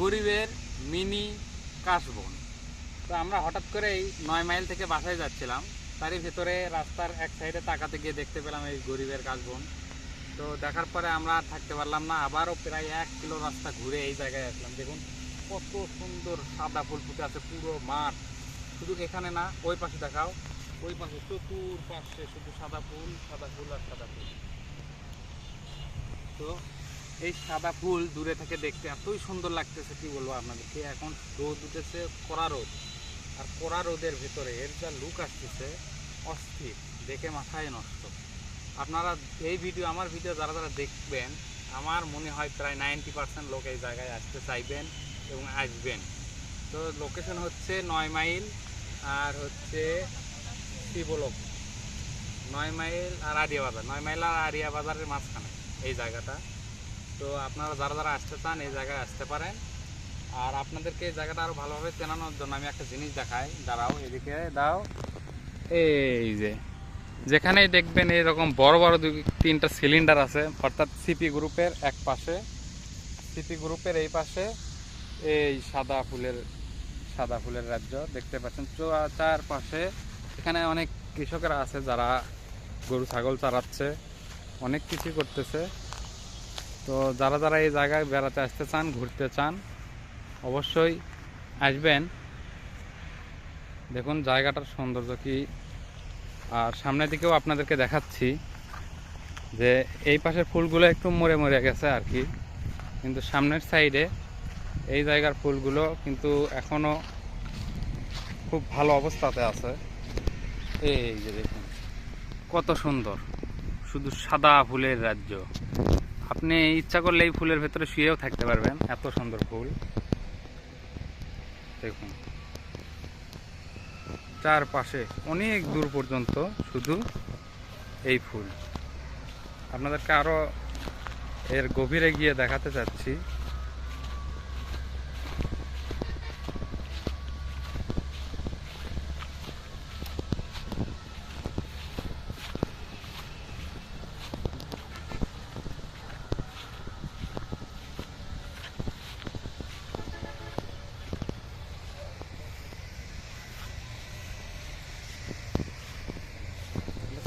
গরিবের মিনি কাশবন। তো আমরা হঠাৎ করেই নয় মাইল থেকে বাসায় যাচ্ছিলাম। তারই ভেতরে রাস্তার এক সাইডে তাকাতে গিয়ে দেখতে পেলাম এই গরিবের কাশবন। তো দেখার পরে আমরা আর থাকতে পারলাম না, আবারও প্রায় এক কিলো রাস্তা ঘুরে এই জায়গায় আসলাম। দেখুন, কত সুন্দর সাদা ফুল ফুটে আছে, পুরো মাঠ। শুধু এখানে না, ওই পাশে দেখাও, ওই পাশে চতুর পাশে শুধু সাদা ফুল সাদা ফুল আর সাদা ফুল। তো এই সাদা ফুল দূরে থেকে দেখতে এতই সুন্দর লাগতেছে, কি বলব আপনাদেরকে? এখন রোদ উঠেছে, কড়া রোদ। আর কড়া রোদের ভেতরে এর যা লুক আসতেছে, অস্থির, দেখে মাথায় নষ্ট। আপনারা এই ভিডিও আমার ভিডিও যারা যারা দেখবেন, আমার মনে হয় প্রায় নাইনটি পার্সেন্ট লোক এই জায়গায় আসতে চাইবেন এবং আসবেন। তো লোকেশন হচ্ছে নয় মাইল, আর হচ্ছে শিবলোক নয় মাইল আর আরিয়া বাজার নয় মাইল আর আরিয়া বাজারের মাঝখানে এই জায়গাটা। তো আপনারা যারা যারা আসতে চান, এই জায়গায় আসতে পারেন। আর আপনাদেরকে এই জায়গাটা আরও ভালোভাবে চেনানোর জন্য আমি একটা জিনিস দেখাই। দাঁড়াও, এদিকে দাও। এই যে, যেখানেই দেখবেন এরকম বড় বড় দুই, তিনটা সিলিন্ডার আছে, অর্থাৎ সিপি গ্রুপের এক পাশে। সিপি গ্রুপের এই পাশে এই সাদা ফুলের সাদা ফুলের রাজ্য দেখতে পাচ্ছেন। চো- চারপাশে এখানে অনেক কৃষকরা আছে যারা গরু, ছাগল চালাচ্ছে অনেক কিছু করতেছে। তো যারা যারা এই জায়গায় বেড়াতে আসতে চান, ঘুরতে চান, অবশ্যই আসবেন। দেখুন, জায়গাটার সৌন্দর্য কি। আর সামনের দিকেও আপনাদেরকে দেখাচ্ছি যে এই পাশের ফুলগুলো একটু মরে মরে গেছে আর কি। কিন্তু সামনের সাইডে এই জায়গার ফুলগুলো কিন্তু এখনও খুব ভালো অবস্থাতে আছে। এই যে দেখুন, কত সুন্দর। শুধু সাদা ফুলের রাজ্য। আপনি ইচ্ছা করলে এই ফুলের ভেতরে শুয়েও থাকতে পারবেন। এত সুন্দর ফুল। দেখুন। চারপাশে অনেক দূর পর্যন্ত শুধু এই ফুল। আপনাদেরকে আরও এর গভীরে গিয়ে দেখাতে চাচ্ছি।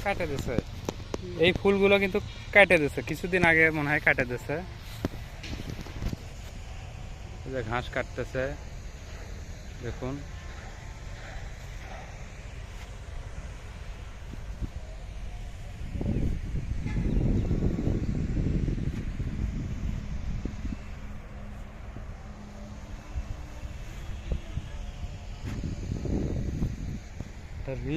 কাটে দিছে। এই ফুলগুলো কিন্তু কাটে দিছে। কিছুদিন আগে মনে হয় কাটে দিছে। ঘাস কাটতেছে। দেখুন। রিল